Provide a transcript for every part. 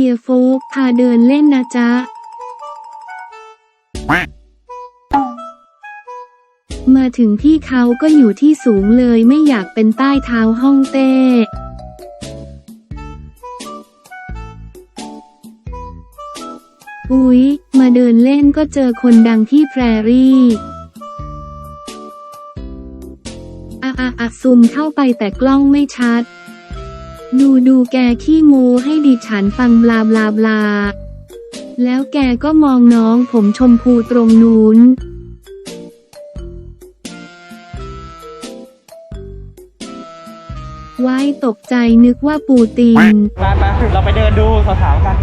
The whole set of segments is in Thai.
ฮียโฟกพาเดินเล่นนะจ๊ะ มาถึงที่เขาก็อยู่ที่สูงเลยไม่อยากเป็นใต้เท้าห้องเต้ อุ๊ย มาเดินเล่นก็เจอคนดังที่แพรรี่อะอะอะซูมเข้าไปแต่กล้องไม่ชัด ดูดูแกขี้โมูให้ดิฉันฟังบลาบลาบลา แล้วแกก็มองน้องผมชมพูตรงนู้นไว้ตกใจนึกว่าปูตินไปไปเราไปเดินดูสาวๆกัน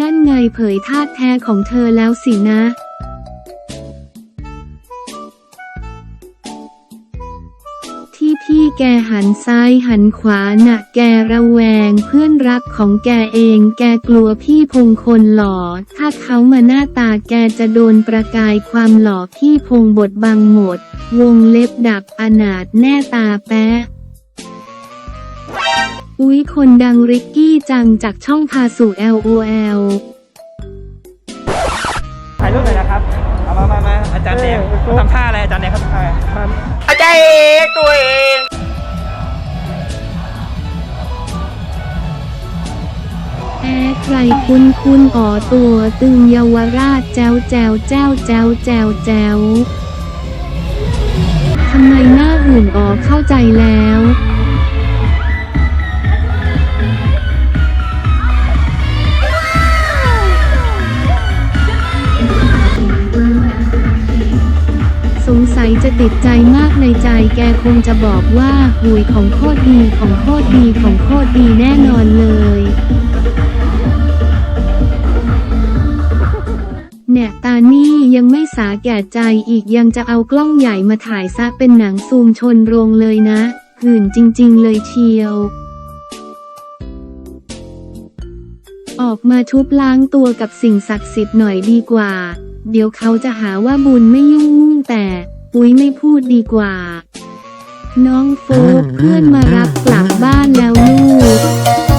นั่นไงเผยท่าตุแท้ของเธอแล้วสินะ ที่พี่แกหันซ้ายหันขวาหนะแกระแวงเพื่อนรักของแกเอง แกกลัวพี่พงคนหล่อ ถ้าเขามาหน้าตาแกจะโดนประกายความหล่อพี่พงบดบังหมด วงเล็บดับอนาถแน่ตาแปะอุ๊ยคนดังริกกี้จังจากช่องพาสู่ LOL อาจารย์เนมทำท่าอะไรอาจารย์เนมครับทำท่าอะไรอาจารย์เองตัวเองแอร์ใครคุ้นคุ้นอ๋อตัวตึงเยาวราชแจวแจวแจวแจวแจวแจวทำไมหน้าอื่นอ๋อเข้าใจแล้ว จะติดใจมากในใจแกคงจะบอกว่าหุยของโคตรดีของโคตรดีของโคตรดีแน่นอนเลยเนี่ยตานี่ยังไม่สาแก่ใจอีกยังจะเอากล้องใหญ่มาถ่ายซะเป็นหนังซูมชนโรงเลยนะหื่นจริง ๆ เลยเชียว ออกมาชุบล้างตัวกับสิ่งศักดิ์สิทธิ์หน่อยดีกว่า เดี๋ยวเขาจะหาว่าบุญไม่ยุ่งมุ่งแต่ ปุ้ยไม่พูดดีกว่า น้องโฟกเพื่อนมารับกลับบ้านแล้วลูก